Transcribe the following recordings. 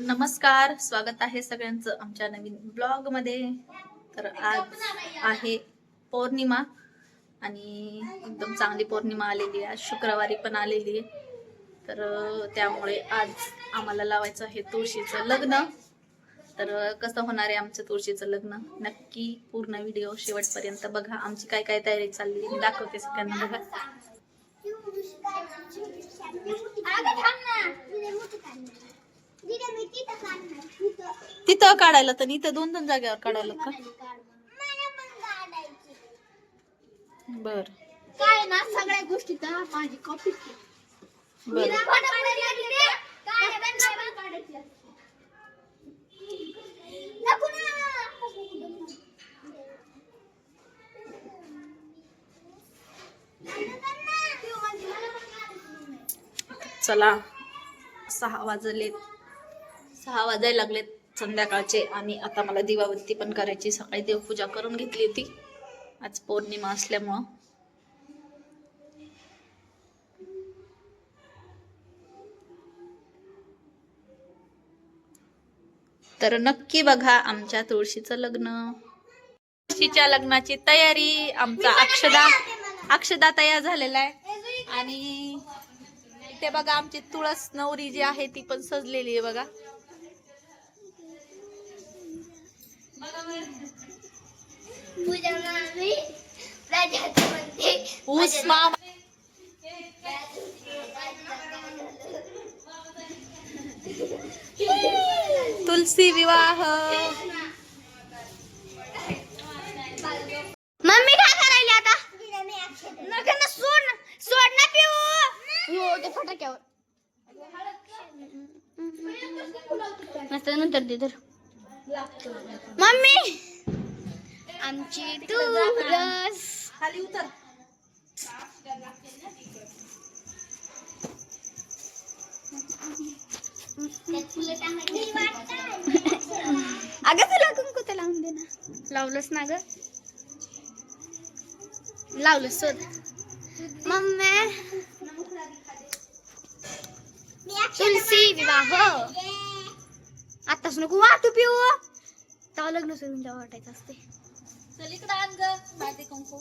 नमस्कार स्वागत आहे सगळ्यांचं आमच्या नवीन ब्लॉगमध्ये तर आज आहे पौर्णिमा आणि एकदम चांगली पौर्णिमा आलेली आहे. आज शुक्रवारी पण आलेली आहे. तर त्यामुळे आज आम्हाला लावायचं आहे तुळशीचं लग्न. तर कसं होणार आहे आमचं तुळशीचं लग्न? नक्की पूर्ण व्हिडिओ शेवटपर्यंत बघा. आमची काय काय तयारी चालली आहे मी दाखवते सगळ्यांना बघा. तिथं काढायला तर इथं दोन दोन जागेवर काढायला का बर. काय ना सगळ्या गोष्टी तर माझी कॉपी चला. सहा वाजलेत. सहा वाजायला लागलेत. संध्याकाळचे आणि आता मला दिवाबत्ती पण करायची सकाळी देवपूजा करून घेतली होती. आज पौर्णिमा असल्यामुळं. तर नक्की बघा आमच्या तुळशीचं लग्न. तुळशीच्या लग्नाची तयारी आमचा अक्षदा अक्षदा तयार झालेला आहे. आणि ते बघा आमची तुळस नवरी जी आहे ती पण सजलेली आहे बघा. ऊस मामा तुलसी विवाह. मम्मी काय करायली आता? नका ना सोड ना सोड ना पिऊ. हो ते फटाक्यावर. मस्त नंतर दे तर मम्मी! आमची तुळस खाली उतर. अगं तुला कुंकू तर लावून दे ना. लावलंस ना ग. लावलं शोध मम्मी. तुलसी विवाह. आताच नको वाटू पिऊ. तेव्हा लग्न सोडून जेव्हा वाटायचं असते. चल इकडं आण ग माती कुंकू.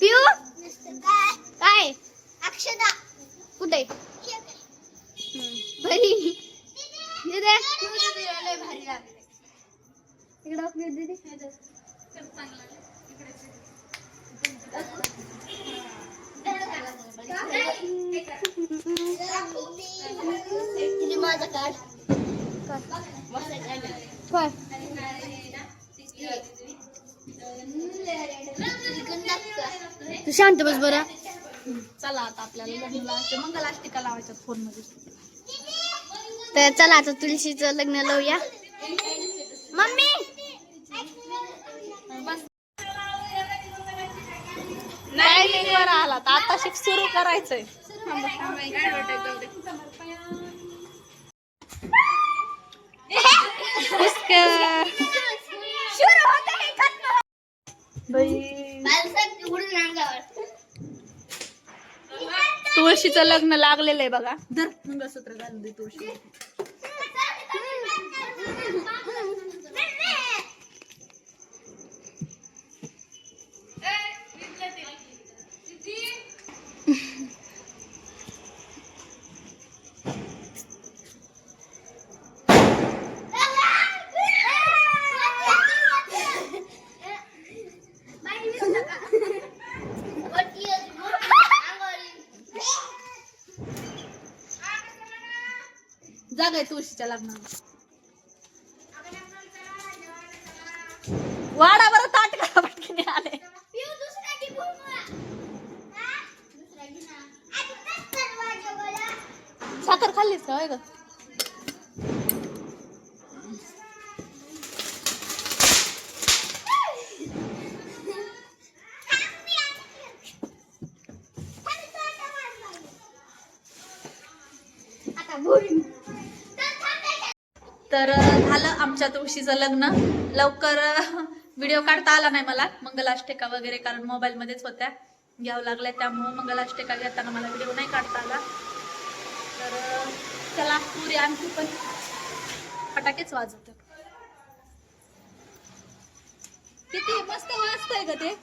पिऊ? काय? अक्षदा. कुठे? बरी. दे. इकडं पिऊ दे माझा कार्ड काय तू शांत बस बरं चला आता आपल्याला लग्नाला असे मंगलाष्टिका लावायच्या फोनमध्ये तर चला आता तुळशीचं लग्न लावूया. मम्मी! वर आला तर आता शिक सुरू करायचंय. तुळशीचं लग्न लागलेलं आहे बघा. धर मंगळसूत्र घालून दे तुळशी. जागा आहे तुळशीच्या लग्नाला. वाडा बरं ताट करा पटकन आले साखर खाल्लीस का ग? तर झालं आमच्या तुळशीचं लग्न. लवकर व्हिडिओ काढता आला नाही मला. मंगलाष्टिका वगैरे कारण मोबाईलमध्येच होत्या. घ्यावं लागल्या त्यामुळं मंगलाष्टका घेताना मला व्हिडिओ नाही काढता आला. तर चला पुरी आणखी पण फटाकेच वाजवतात किती मस्त वाजतंय का ते.